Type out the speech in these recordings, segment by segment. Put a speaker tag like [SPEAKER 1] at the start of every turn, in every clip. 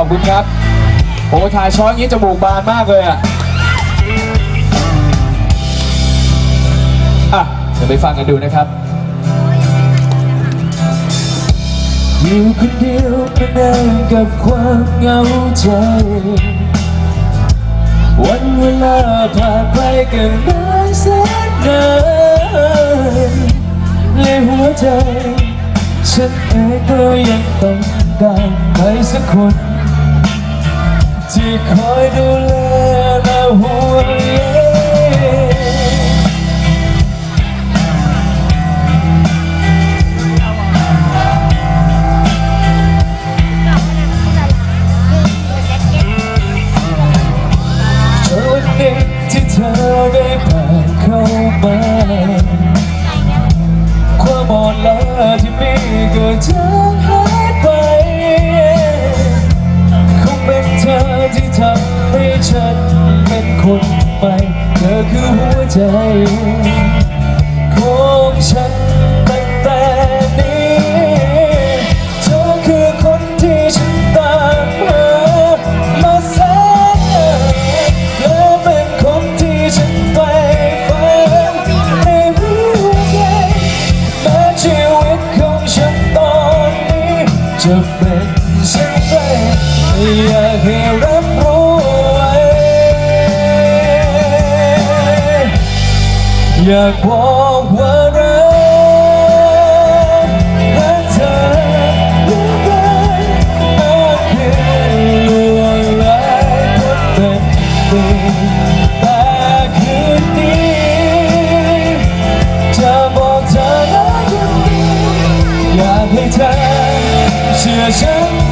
[SPEAKER 1] อบคุณครับโอ้ถ่ายช้อนอย่างนี้จมูกบานมากเลยอะอะเดี๋ยวไปฟังกันดูนะครับอยู่คนเดียวมานานกับความเหงาใจ วันเวลาผ่านไปกันนานแสนนานในหัวใจ ฉันเองก็ยังต้องการใครสักคน ที่คอยดูแลและห่วงใยเธอวันนี้ที่เธอได้ผ่านเข้ามาความอ่อนล้าที่มีก็จาง ฉันเป็นคนใหม่เธอคือหัวใจของฉันตั้งแต่นี้เธอคือคนที่ฉันตามหามาแสนนานและเป็นคนที่ฉันใฝ่ฝันในหัวใจแม้ชีวิตของฉันตอนนี้จะเป็นเช่นไรอยากให้รับรู้ไอยากบอกว่ารักเธอเหลือเกินมากขึ้นลวงลายคเป็นปีแต่คืนนี้จะบอกเธอรักคนนี้อยากให้เธอเชื่อฉัน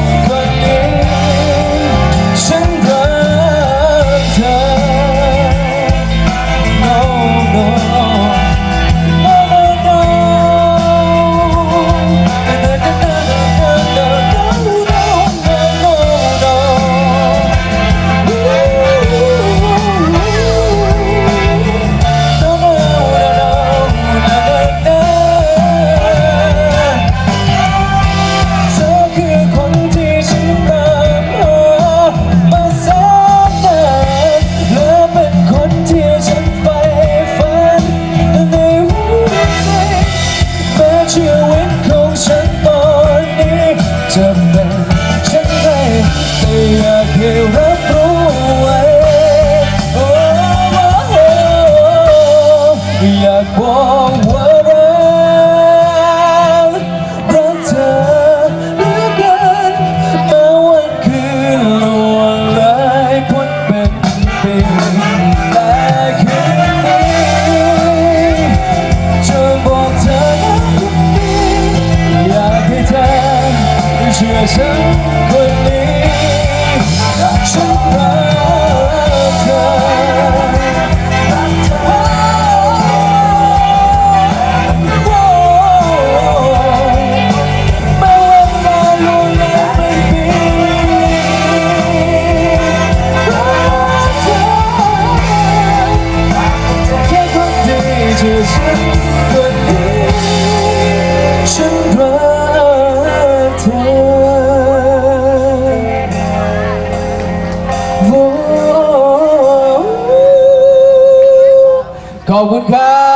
[SPEAKER 1] แเ Norwood Guy.